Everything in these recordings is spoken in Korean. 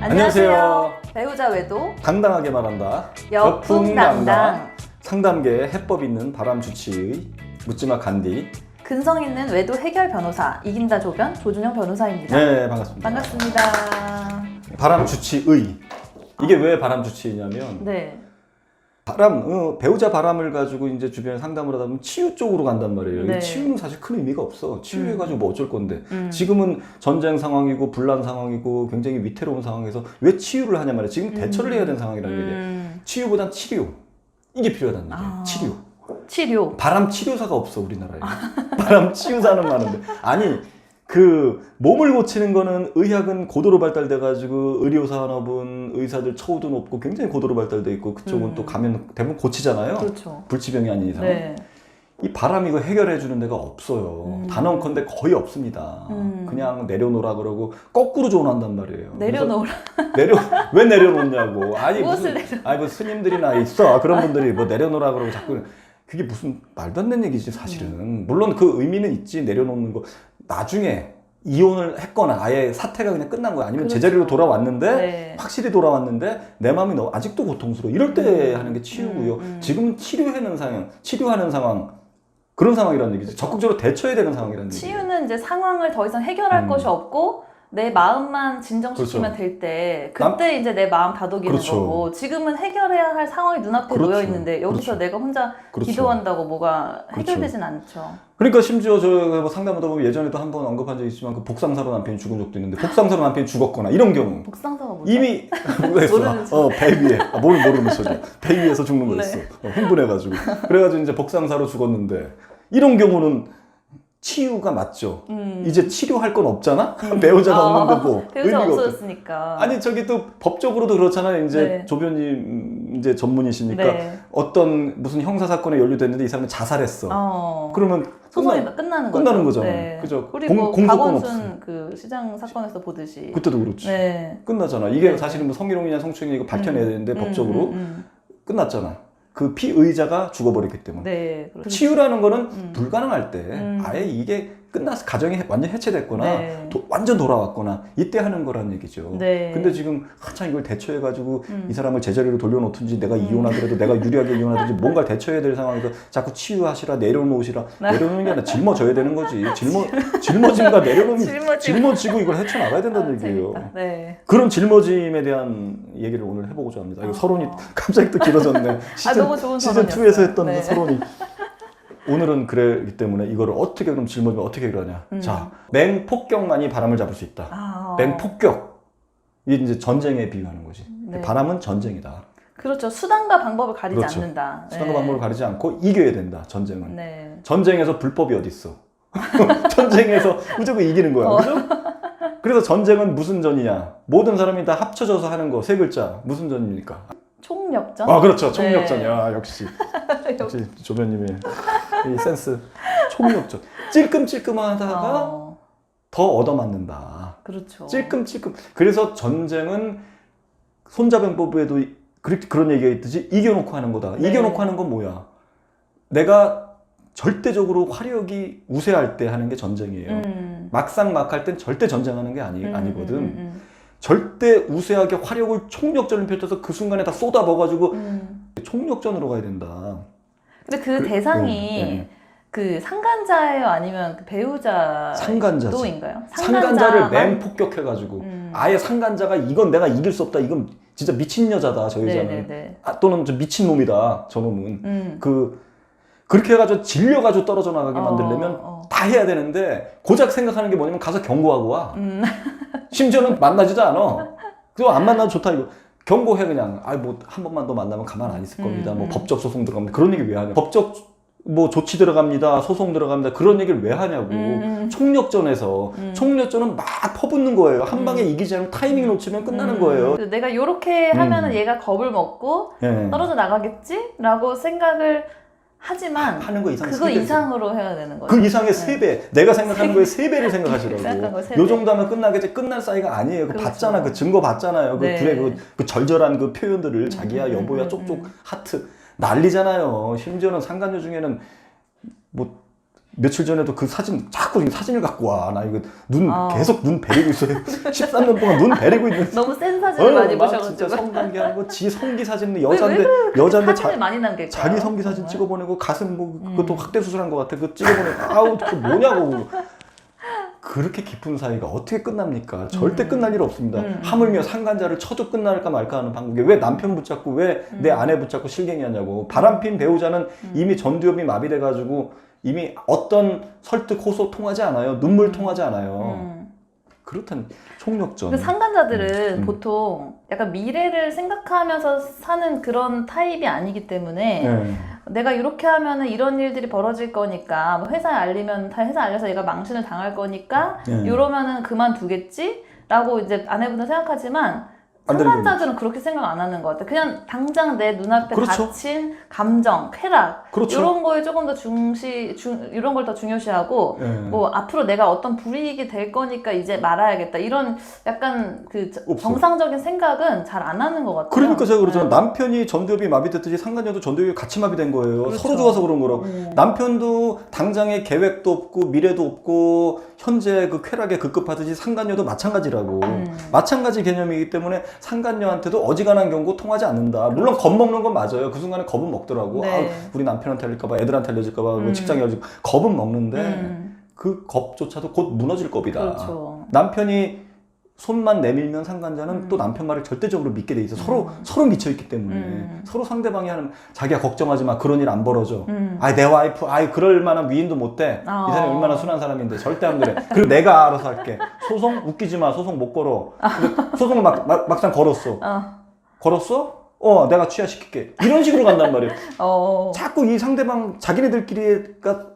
안녕하세요. 배우자 외도 당당하게 말한다. 여풍당당 상담계 해법 있는 바람 주치의 묻지마 간디. 근성 있는 외도 해결 변호사 이긴다 조변 조준영 변호사입니다. 네 반갑습니다. 반갑습니다. 바람 주치의. 이게 왜 바람 주치의냐면 네. 바람 어, 배우자 바람을 가지고 이제 주변에 상담을 하다 보면 치유 쪽으로 간단 말이에요. 네. 이 치유는 사실 큰 의미가 없어. 치유해 가지고 뭐 어쩔 건데. 음. 지금은 전쟁 상황이고 분란 상황이고 굉장히 위태로운 상황에서 왜 치유를 하냐 말이야. 지금 대처를 해야 되는 상황이라는 얘기예요. 음. 치유보단 치료. 이게 필요하다는 얘기예요. 아. 치료. 치료. 바람 치료사가 없어 우리나라에. 바람 치유사는 많은데 아니 그 몸을 고치는 거는 의학은 고도로 발달돼 가지고 의료 산업은 의사들 처우도 높고 굉장히 고도로 발달돼 있고 그쪽은 음. 또 가면 대부분 고치잖아요. 그렇죠. 불치병이 아닌 이상. 네. 이 바람 이거 해결해 주는 데가 없어요. 음. 단언컨대 거의 없습니다. 음. 그냥 내려놓으라 그러고 거꾸로 조언한단 말이에요. 내려놓으라. 내려 왜 내려놓냐고. 아니 무슨 아니 뭐 스님들이나 있어 그런 분들이 뭐 내려놓으라 그러고 자꾸 그게 무슨 말도 안 되는 얘기지 사실은. 음. 물론 그 의미는 있지 내려놓는 거. 나중에 이혼을 했거나 아예 사태가 그냥 끝난 거야. 아니면 그렇죠. 제자리로 돌아왔는데 네. 확실히 돌아왔는데 내 마음이 너무 아직도 고통스러워. 이럴 때 음. 하는 게 치유고요. 음, 음. 지금 치료하는 상황, 치료하는 상황 그런 상황이라는 얘기죠. 적극적으로 대처해야 되는 상황이라는 얘기죠. 치유는 이제 상황을 더 이상 해결할 음. 것이 없고 내 마음만 진정시키면 될때 그때 남- 이제 내 마음 다독이는 그렇죠. 거고 지금은 해결해야 할 상황이 눈앞에 그렇죠. 놓여 있는데 여기서 그렇죠. 내가 혼자 그렇죠. 기도한다고 뭐가 그렇죠. 해결되진 않죠. 그러니까 심지어 저뭐 상담하다 보면 예전에도 한번 언급한 적이 있지만 그 복상사로 남편이 죽은 적도 있는데 복상사로 남편이 죽었거나 이런 경우 복상사가 뭐죠? 이미 척. 어, 배 위에 아, 뭘 모르는 소리. 배 위에서 죽는 네. 거였어. 어, 흥분해가지고 그래가지고 이제 복상사로 죽었는데 이런 경우는 치유가 맞죠. 음. 이제 치료할 건 없잖아. 배우자가 어, 없는 거고 배우자 의미가 없- 없어졌으니까. 아니 저기 또 법적으로도 그렇잖아요. 이제 네. 조변님 음, 이제 전문이시니까 네. 어떤 무슨 형사 사건에 연루됐는데 이 사람은 자살했어. 어. 그러면 소송이 끝나- 끝나는 거죠. 끝나는 거잖아요. 네. 그죠? 우리 공- 뭐 공소권 박원순 그 시장 사건에서 보듯이. 그때도 그렇지. 네. 끝나잖아. 이게 네. 사실은 뭐 성희롱이냐 성추행이냐 이거 밝혀내야 음, 되는데 음, 법적으로 음, 음. 끝났잖아. 그 피의자가 죽어버렸기 때문에. 네. 그렇죠. 치유라는 거는 음. 불가능할 때 음. 아예 이게 끝나서 가정이 해- 완전 해체됐거나 네. 도- 완전 돌아왔거나 이때 하는 거란 얘기죠. 네. 근데 지금 한참 이걸 대처해 가지고 음. 이 사람을 제자리로 돌려놓든지 내가 이혼하더라도 내가 유리하게 이혼하든지 뭔가를 대처해야 될 상황에서 자꾸 치유하시라 내려놓으시라 네. 내려놓는 게 아니라 짊어져야 되는 거지 짊어 짊어짐과 짊어짐. 짊어지고 이걸 헤쳐 나가야 된다는 아, 얘기예요. 네. 그런 짊어짐에 대한 얘기를 오늘 해보고자 합니다. 이거 어. 서론이 갑자기 또 길어졌네. 시즌, 너무 좋은 시즌 서론이었어요. 2에서 했던 네. 그 서론이. 오늘은 그래기 때문에 이거를 어떻게 그럼 짊어지면 어떻게 해결하냐. 음. 자, 맹폭격만이 바람을 잡을 수 있다. 아. 맹폭격. 이게 이제 전쟁에 비유하는 거지. 네. 바람은 전쟁이다. 그렇죠. 수단과 방법을 가리지 그렇죠. 않는다. 수단과 네. 방법을 가리지 않고 이겨야 된다. 전쟁은. 네. 전쟁에서 불법이 어디 있어? 전쟁에서 무조건 이기는 거야. 어. 그죠? 그래서 전쟁은 무슨 전이냐? 모든 사람이 다 합쳐져서 하는 거 세 글자 무슨 전입니까? 총력전. 아 그렇죠 네. 총력전이야 역시 역시 조변님의 이 센스 총력전 찔끔찔끔하다가 어, 더 얻어맞는다 그렇죠. 찔끔찔끔 그래서 전쟁은 손자병법에도 그, 그런 얘기가 있듯이 이겨놓고 하는 거다 네. 이겨놓고 하는 건 뭐야 내가 절대적으로 화력이 우세할 때 하는 게 전쟁이에요 음. 막상 막 할 땐 절대 전쟁하는 게 아니, 음, 아니거든 음, 음, 절대 우세하게 화력을 총력전을 펼쳐서 그 순간에 다 쏟아버가지고 음. 총력전으로 가야 된다. 근데 그, 그- 대상이 네, 네. 그 상간자예요, 아니면 그 배우자도인가요? 상간자지. 상간자만? 상간자를 맹 폭격해가지고 음. 아예 상간자가 이건 내가 이길 수 없다. 이건 진짜 미친 여자다. 저 여자는. 네네네. 아, 또는 좀 미친 놈이다. 저 놈은. 음. 그 그렇게 해가지고 질려가지고 떨어져 나가게 어, 만들려면 어. 다 해야 되는데 고작 생각하는 게 뭐냐면 가서 경고하고 와. 음. 심지어는 만나지도 않아. 그거 안 만나도 좋다 이거. 경고해 그냥. 아 뭐 한 번만 더 만나면 가만 안 있을 겁니다. 음, 뭐 음. 법적 소송 들어갑니다. 그런 얘기 왜 하냐? 법적 뭐 조치 들어갑니다. 소송 들어갑니다. 그런 얘기를 왜 하냐고. 음, 음. 총력전에서 음. 총력전은 막 퍼붓는 거예요. 한 음. 방에 이기지 않으면 타이밍 놓치면 끝나는 음. 거예요. 내가 이렇게 음. 하면은 얘가 겁을 먹고 예. 떨어져 나가겠지라고 생각을 하지만 하는 거 이상 그거. 이상으로 해야 되는 거죠. 그 이상의 세 배. 내가 생각하는 거에 세 배를 생각하시라고. 거세 요 배. 정도 하면 끝나겠지. 끝날 사이가 아니에요. 그 그렇죠. 봤잖아. 그 증거 봤잖아요. 그 네. 그래 그, 그 절절한 그 표현들을 자기야 음, 여보야 음, 쪽쪽 음. 하트 난리잖아요. 심지어는 상간녀 중에는 뭐 며칠 전에도 그 사진 자꾸 이 사진을 갖고 와. 나 이거 눈 어. 계속 눈 베리고 있어요. 13년 동안 눈 베리고 있는. 너무 센 사진을 많이 막 보셔가지고 진짜 성관계하는 거, 지 성기 사진 왜 여자인데 여자인데 자, 많이 남길까요? 자기 성기 사진 정말? 찍어보내고 가슴 뭐 음. 그것도 확대 수술한 것 같아. 그거 찍어보내고 아우 그 뭐냐고. 그렇게 깊은 사이가 어떻게 끝납니까? 절대 음. 끝날 일 없습니다. 음. 하물며 상간자를 쳐도 끝날까 말까 하는 방법이 왜 남편 붙잡고 왜내 음. 아내 붙잡고 실갱이 하냐고. 바람핀 배우자는 음. 이미 전두엽이 마비돼 가지고 이미 어떤 설득 호소 통하지 않아요. 눈물 음. 통하지 않아요. 음. 그렇다는 총력전. 근데 상간자들은 음. 보통 약간 미래를 생각하면서 사는 그런 타입이 아니기 때문에 네. 내가 이렇게 하면은 이런 일들이 벌어질 거니까 뭐 회사에 알리면 다 회사 알려서 얘가 망신을 당할 거니까 네. 이러면은 그만두겠지라고 이제 아내분은 생각하지만 상간자들은 그렇게 생각 안 하는 것 같아. 그냥 당장 내 눈앞에 그렇죠. 닥친 감정, 쾌락 그렇죠. 이런 거에 조금 더 중시 중 이런 걸 더 중요시하고 네. 뭐 앞으로 내가 어떤 불이익이 될 거니까 이제 말아야겠다 이런 약간 그 저- 없어. 정상적인 생각은 잘 안 하는 것 같아요. 그러니까 제가 그러잖아요. 네. 남편이 전두엽이 마비됐듯이 상간녀도 전두엽이 같이 마비된 거예요. 그렇죠. 서로 좋아서 그런 거라고. 음. 남편도 당장의 계획도 없고 미래도 없고 현재 그 쾌락에 급급하듯이 상간녀도 마찬가지라고. 음. 마찬가지 개념이기 때문에 상간녀한테도 어지간한 경고 통하지 않는다. 물론 겁먹는 건 맞아요. 그 순간에 겁은 먹더라고. 네. 아, 우리 남편한테 알릴까봐, 애들한테 알려질까봐, 뭐 음. 직장에 알려질 겁은 먹는데 음. 그 겁조차도 곧 무너질 겁이다. 그렇죠. 남편이 손만 내밀면 상간자는 음. 또 남편 말을 절대적으로 믿게 돼 있어. 서로 음. 서로 미쳐 있기 때문에 음. 서로 상대방이 하는 자기야 걱정하지 마 그런 일 안 벌어져. 음. 아이 내 와이프 아이 그럴 만한 위인도 못 돼. 어. 이 사람이 얼마나 순한 사람인데 절대 안 그래. 그리고 내가 알아서 할게. 소송 웃기지 마. 소송 못 걸어. 소송을 막, 막 막상 걸었어. 어. 걸었어? 어 내가 취하시킬게. 이런 식으로 간단 말이에요. 어. 자꾸 이 상대방 자기네들끼리가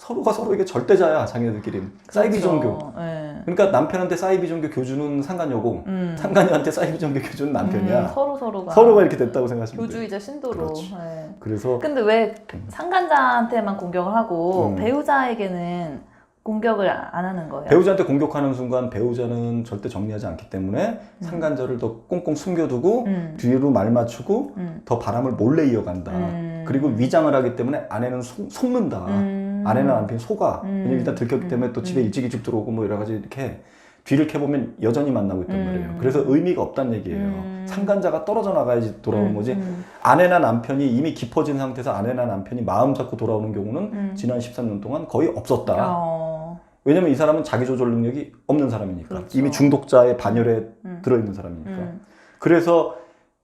서- 서로가 서로에게 절대자야 자기네들끼리. 사이비 종교. 그렇죠. 네. 그러니까 남편한테 사이비 종교 교주는 상간녀고 음. 상간녀한테 사이비 종교 교주는 남편이야. 음, 서로 서로가 서로가 이렇게 됐다고 생각하시면. 교주이자 신도로. 네. 그래서 근데 왜 음. 상간자한테만 공격을 하고 음. 배우자에게는 공격을 안 하는 거예요? 배우자한테 공격하는 순간 배우자는 절대 정리하지 않기 때문에 음. 상간자를 더 꽁꽁 숨겨두고 음. 뒤로 말 맞추고 음. 더 바람을 몰래 이어간다. 음. 그리고 위장을 하기 때문에 아내는 속, 속는다. 음. 아내는 남편이 속아. 음. 왜냐면 일단 들켰기 때문에 또 집에 음. 일찍 일찍 들어오고 뭐 여러 가지 이렇게 뒤를 캐보면 여전히 만나고 있단 음. 말이에요. 그래서 의미가 없다는 얘기예요. 음. 상간자가 떨어져 나가야지 돌아오는 음, 거지. 음. 아내나 남편이 이미 깊어진 상태에서 아내나 남편이 마음 잡고 돌아오는 경우는 음. 지난 13년 동안 거의 없었다. 어. 왜냐면 이 사람은 자기 조절 능력이 없는 사람이니까. 그렇죠. 이미 중독자의 반열에 음. 들어있는 사람이니까. 음. 그래서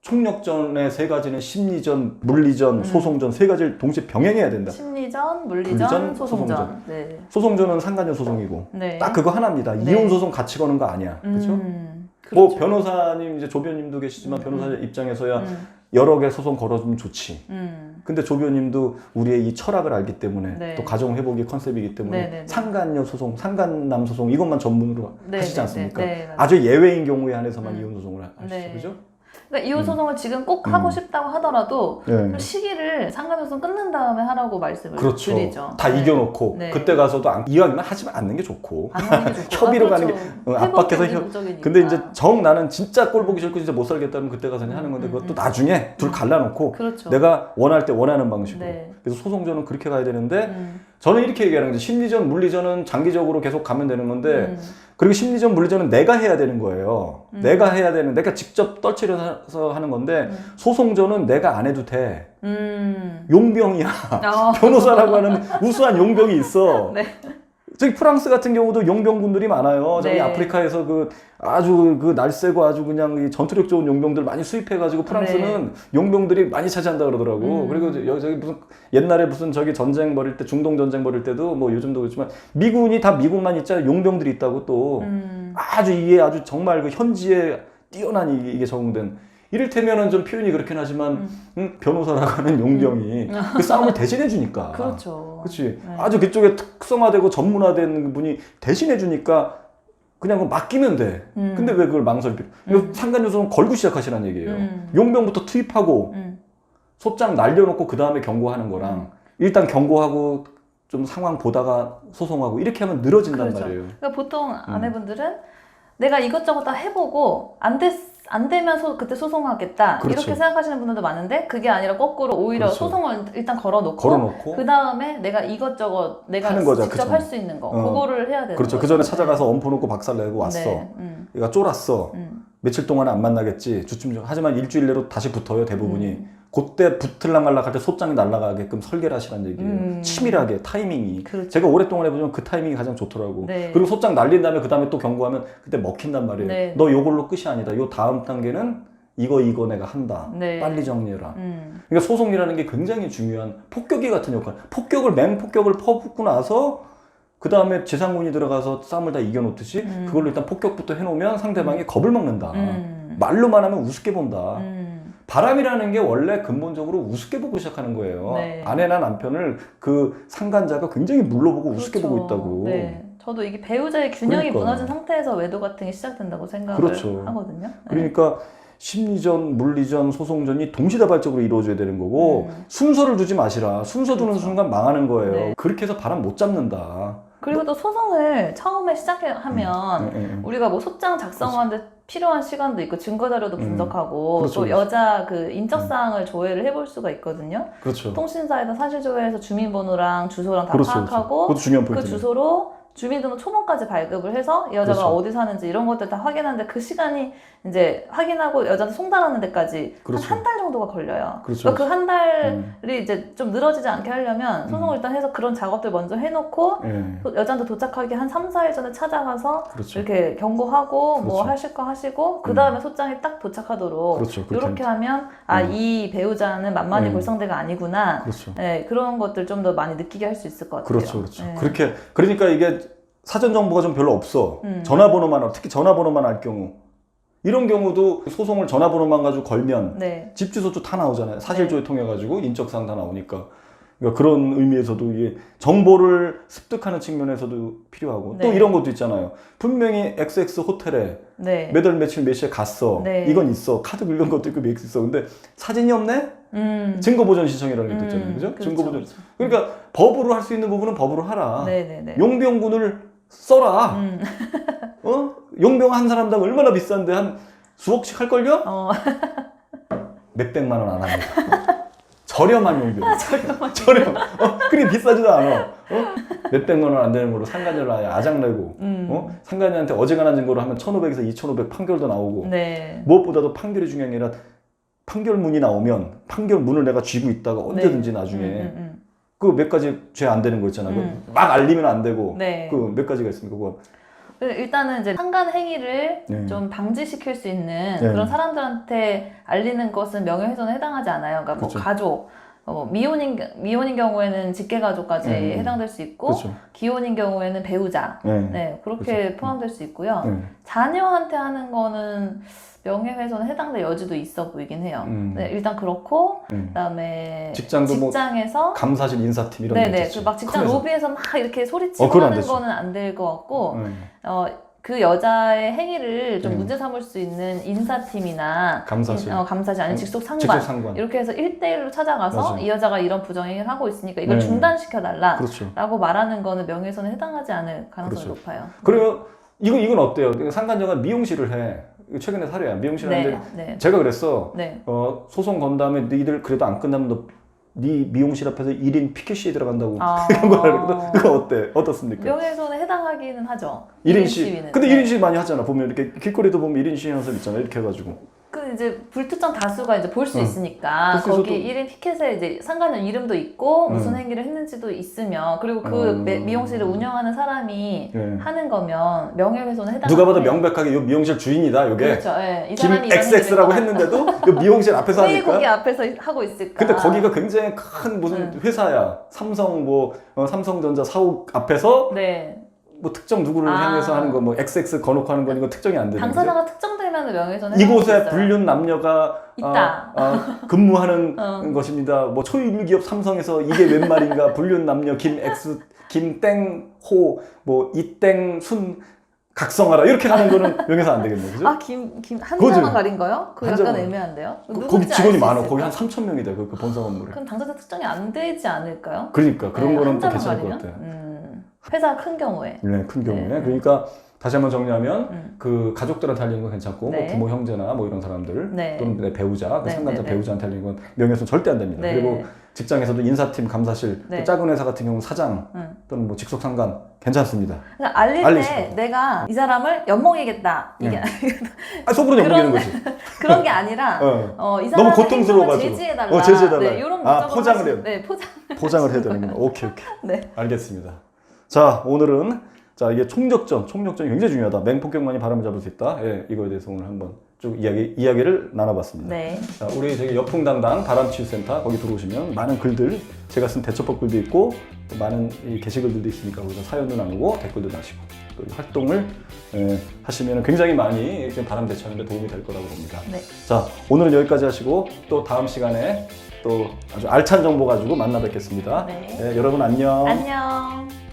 총력전의 세 가지는 심리전, 물리전, 음. 소송전 세 가지를 동시에 병행해야 된다. 심리전, 물리전, 물리전, 소송전. 소송전. 네. 소송전은 상간녀 소송이고 네. 딱 그거 하나입니다. 네. 이혼 소송 같이 거는 거 아니야. 그렇죠? 음. 뭐 그렇죠. 변호사님 이제 조변님도 계시지만 음, 변호사 음. 입장에서야 음. 여러 개 소송 걸어주면 좋지. 음. 근데 조변님도 우리의 이 철학을 알기 때문에 네. 또 가정 회복이 컨셉이기 때문에 네, 네, 네. 상간녀 소송, 상간남 소송 이것만 전문으로 네, 하시지 네, 않습니까? 네, 네, 맞아요. 아주 예외인 경우에 한해서만 음. 이혼 소송을 하- 하시죠, 네. 그죠? 그러니까 이혼 음. 소송을 지금 꼭 음. 하고 싶다고 하더라도 네. 좀 시기를 상간소송 끝난 다음에 하라고 말씀을 그렇죠. 드리죠. 다 네. 이겨놓고 네. 그때 가서도 안- 이왕이면 하지 않는 게 좋고. 안 하는 게 좋고. 협의로 아, 가는 그렇죠. 게, 어, 압박해서 협- 목적이니까. 근데 이제 정 나는 진짜 꼴 보기 싫고 진짜 못 살겠다면 그때 가서 하는 건데 음, 그것도 음, 나중에 둘 음. 갈라놓고 그렇죠. 내가 원할 때 원하는 방식으로. 네. 그래서 소송전은 그렇게 가야 되는데 음. 저는 이렇게 얘기하는 거죠. 심리전, 물리전은 장기적으로 계속 가면 되는 건데 음. 그리고 심리전, 물리전은 내가 해야 되는 거예요. 음. 내가 해야 되는, 내가 직접 떨치려서 하는 건데 음. 소송전은 내가 안 해도 돼. 음. 용병이야. 아. 변호사라고 하는 우수한 용병이 있어. 네. 저기 프랑스 같은 경우도 용병군들이 많아요. 저기 네. 아프리카에서 그 아주 그 날쌔고 아주 그냥 이 전투력 좋은 용병들 많이 수입해가지고 프랑스는 용병들이 많이 차지한다 그러더라고. 네. 음. 그리고 저- 여기 저기 무슨 옛날에 무슨 저기 전쟁 벌일 때 중동 전쟁 벌일 때도 뭐 요즘도 그렇지만 미군이 다 미군만 있잖아 용병들이 있다고 또 음. 아주 이게 아주 정말 그 현지에 뛰어난 이- 이게 적응된 이를테면은 좀 표현이 그렇긴 하지만 음. 응? 변호사라고 하는 용병이 그 싸움을 대신해 주니까. 그렇죠. 그렇지. 네. 아주 그쪽에 특성화되고 전문화된 분이 대신해 주니까 그냥 맡기면 돼. 음. 근데 왜 그걸 망설일 필요? 음. 상간 요소는 걸고 시작하시라는 얘기예요. 음. 용병부터 투입하고 음. 소장 날려놓고 그 다음에 경고하는 거랑 일단 경고하고 좀 상황 보다가 소송하고 이렇게 하면 늘어진단 그렇죠. 말이에요. 그러니까 보통 음. 아내분들은 내가 이것저것 다 해보고 안 됐을 안 되면 소- 그때 소송하겠다 그렇죠. 이렇게 생각하시는 분들도 많은데 그게 아니라 거꾸로 오히려 그렇죠. 소송을 일단 걸어놓고 걸어놓고 그 다음에 내가 이것저것 내가 거죠, 직접. 할 수 있는 거 어. 그거를 해야 되는 그렇죠. 그 전에 찾아가서 엄포 놓고 박살 내고 왔어. 네. 음, 얘가 쫄았어. 음. 며칠 동안 안 만나겠지. 주춤 좀. 하지만 일주일 내로 다시 붙어요. 대부분이. 음. 그때 붙을랑 말락 할때 소장이 날아가게끔 설계를 하시라는 얘기예요. 음. 치밀하게 타이밍이. 그렇죠. 제가 오랫동안 해보면 그 타이밍이 가장 좋더라고. 네. 그리고 소장 날린 다음에 그 다음에 또 경고하면 그때 먹힌단 말이에요. 네. 너 요걸로 끝이 아니다. 요 다음 단계는 이거 이거 내가 한다. 네. 빨리 정리해라. 음. 그러니까 소송이라는 게 굉장히 중요한 폭격기 같은 역할. 폭격을 맹폭격을 퍼붓고 나서 그 다음에 재상군이 들어가서 싸움을 다 이겨놓듯이 음. 그걸로 일단 폭격부터 해놓으면 상대방이 겁을 먹는다. 음. 말로만 하면 우습게 본다. 음. 바람이라는 게 원래 근본적으로 우습게 보고 시작하는 거예요. 네. 아내나 남편을 그 상간자가 굉장히 물러보고 우습게 그렇죠. 보고 있다고. 네. 저도 이게 배우자의 균형이 그러니까. 무너진 상태에서 외도 같은 게 시작된다고 생각을 그렇죠. 하거든요. 네. 그러니까 심리전, 물리전, 소송전이 동시다발적으로 이루어져야 되는 거고 음. 순서를 두지 마시라. 순서 두는 그렇죠. 순간 망하는 거예요. 네. 그렇게 해서 바람 못 잡는다. 그리고 또 소송을 처음에 시작하면 예, 예, 예. 우리가 뭐 소장 작성하는데 필요한 시간도 있고 증거 자료도 음. 분석하고 그렇죠, 또 그렇죠. 여자 그 인적 사항을 조회를 해볼 수가 있거든요. 그렇죠. 통신사에다 사실 조회해서 주민번호랑 주소랑 다 그렇죠, 그렇죠. 파악하고 그것도 중요한 그. 주소로 주민등록 초본까지 발급을 해서 이 여자가 그렇죠. 어디 사는지 이런 것들 다 확인하는데 그 시간이 이제 확인하고 여자한테 송달하는 데까지 그렇죠. 한한 달 정도가 걸려요. 그렇죠. 그한 달이 음. 이제 좀 늘어지지 않게 하려면 소송을 일단 해서 그런 작업들 먼저 해놓고 예. 또 여자한테 도착하기 한 3, 4일 전에 찾아가서 그렇죠. 이렇게 경고하고 뭐 그렇죠. 하실 거 하시고 그 다음에 소장이 딱 도착하도록 그렇죠. 그렇게 이렇게 하면 아 음. 이 배우자는 만만히 음. 골상대가 아니구나 그렇죠. 네, 그런 것들 좀 더 많이 느끼게 할 수 있을 것 같아요. 그렇죠, 그렇죠. 네. 그렇게 그러니까 이게 사전 정보가 좀 별로 없어. 음. 전화번호만 알- 특히 전화번호만 알 경우 이런 경우도 소송을 전화번호만 가지고 걸면 네. 집 주소도 다 나오잖아요. 사실조회 통해 가지고 인적사항 다 나오니까. 그러니까 그런 의미에서도 이게 정보를 습득하는 측면에서도 필요하고 또 네. 이런 것도 있잖아요. 분명히 XX 호텔에 네. 몇월 며칠 몇 시에 갔어. 네. 이건 있어. 카드 빌린 것도 있고 몇 있어. 근데 사진이 없네? 음. 증거 보전 신청이라는 게또 있잖아요. 음, 그죠? 그렇죠, 증거 보전. 그렇죠. 그러니까 법으로 할 수 있는 부분은 법으로 하라. 네 네 네. 용병군을 써라. 음. 어? 용병 한 사람당 얼마나 비싼데 한 수억씩 할걸요? 어, 몇백만 원 안 합니다. 저렴한 용병. 저렴한 저렴. 어, 그리 비싸지도 않아. 어? 몇백만 원 안 되는 걸로 상간녀를 아예 아작내고 음. 어? 상간녀한테 어지간한 증거로 하면 1500에서 2500 판결도 나오고 네. 무엇보다도 판결이 중요한 게 아니라 판결문이 나오면 판결문을 내가 쥐고 있다가 언제든지 나중에 음, 음, 그 몇 가지 죄 안 되는 거 있잖아요. 그거 음. 막 알리면 안 되고 네. 그 몇 가지가 있습니까? 그거 그 일단은 이제 상간 행위를 네. 좀 방지시킬 수 있는 네. 그런 사람들한테 알리는 것은 명예훼손에 해당하지 않아요. 그러니까 뭐 그렇죠. 가족, 어, 미혼인 미혼인 경우에는 직계 가족까지 네. 해당될 수 있고 그렇죠. 기혼인 경우에는 배우자, 네. 네 그렇게 포함될 수 있고요. 네. 자녀한테 하는 거는 명예훼손에 해당될 여지도 있어 보이긴 해요. 음. 네, 일단 그렇고 네. 그다음에 직장도 뭐 직장에서 감사실 인사팀 이런 데 네네 있겠지. 그막 직장 큰에서. 로비에서 막 이렇게 소리치고 어, 하는. 거는 안 될 것 같고 네. 어, 그 여자의 행위를 좀 음. 문제 삼을 수 있는 인사팀이나 감사실. 인- 어, 감사실 아니면 음, 직속 상관 상관. 이렇게 해서 1대1로 찾아가서 맞아요. 이 여자가 이런 부정행위를 하고 있으니까 이걸 네. 중단시켜 달라 그렇죠. 라고 말하는 거는 명예훼손에 해당하지 않을 가능성이 그렇죠. 높아요. 그러면 이거 이건 어때요? 상간녀가 미용실을 해. 최근에 사례야. 미용실 네, 하는데 네, 제가 그랬어. 네. 어, 소송 건 다음에 너희들 그래도 안 끝나면 너, 네 미용실 앞에서 1인 피켓시에 들어간다고. 아, 하거든. 그거 어때? 어떻습니까? 명예훼손에 해당하기는 하죠. 1인 일인 시. 근데 네. 1인 시 많이 하잖아. 보면 이렇게 길거리도 보면 1인 시위 하는 사람 있잖아. 이렇게 해가지고. 그 이제 불특정 다수가 이제 볼 수 응. 있으니까 거기 또- 1인 피켓에 이제 상관녀 이름도 있고 무슨 응. 행위를 했는지도 있으면 그리고 그 음. 매- 미용실을 운영하는 사람이 예. 하는 거면 명예훼손에 해당. 누가 봐도 명백하게 요 미용실 주인이다. 요게. 그렇죠. 예. 이 사람이 XX라고 했는데도 요 미용실 앞에서 왜 하니까. 거기 앞에서 하고 있을까? 근데 거기가 굉장히 큰 무슨 음. 회사야. 삼성 뭐 어, 삼성전자 사옥 앞에서 네 뭐 특정 누구를 아. 향해서 하는 거 뭐 XX 거놓고 하는 건 이거 특정이 안 되는 거죠. 당사자가 특정되면 명예훼손에 이곳에. 불륜 남녀가 있다. 아, 아, 근무하는 어. 것입니다. 뭐 초일 기업 삼성에서 이게 웬 말인가? 불륜 남녀 김X 김땡호 뭐 이땡 순 각성하라 이렇게 가는 거는 명예훼손 안 되겠네, 그죠? 아김 김 그거죠. 한자만 가린 거요? 그거 약간 한자만. 애매한데요. 그- 누군지 거기 알 직원이 수 많아. 있을까? 거기 한 3천 명이 돼. 그, 그 본사 건물에. 그럼 당사자 특정이 안 되지 않을까요? 그러니까 그런 네, 거는 또 한자만 괜찮을 것 가리면? 같아. 음. 회사가 큰 경우에. 네, 큰 경우에. 네. 그러니까 다시 한번 정리하면 음. 그 가족들한테 알리는 건 괜찮고 네. 뭐 부모 형제나 뭐 이런 사람들 네. 또는 내 배우자 그 네, 상간자 네, 네. 배우자한테 알리는 건 명예훼손 절대 안 됩니다. 네. 그리고 직장에서도 인사팀 감사실 또 네. 작은 회사 같은 경우는 사장 음. 또는 뭐 직속 상관 괜찮습니다. 그러니까 알릴 알리시고. 때 내가 이 사람을 엿먹이겠다. 이게 네. 아 속으로 넘기는 거지. 그런 게 아니라 어. 어, 이 너무 고통스러워가지고. 제지해달라. 어, 제지해달라. 네, 이런 아, 포장을 하시- 해요. 네, 포장. 포장을 해야 되는구나. 오케이 오케이. 네. 알겠습니다. 자 오늘은 자 이게 총력전 총력전이 굉장히 중요하다. 맹폭격만이 바람을 잡을 수 있다. 예, 이거에 대해서 오늘 한번 쭉 이야기 이야기를 나눠봤습니다. 네. 자, 우리 저기 여풍당당 바람치유센터 거기 들어오시면 많은 글들 제가 쓴 대처법 글도 있고 또 많은 이 게시글들도 있으니까 거기서 사연도 나누고 댓글도 다시고 또 활동을 예, 하시면 굉장히 많이 지금 바람 대처하는 데 도움이 될 거라고 봅니다. 네. 자 오늘은 여기까지 하시고 또 다음 시간에 또 아주 알찬 정보 가지고 만나 뵙겠습니다. 네. 예, 여러분 안녕. 안녕.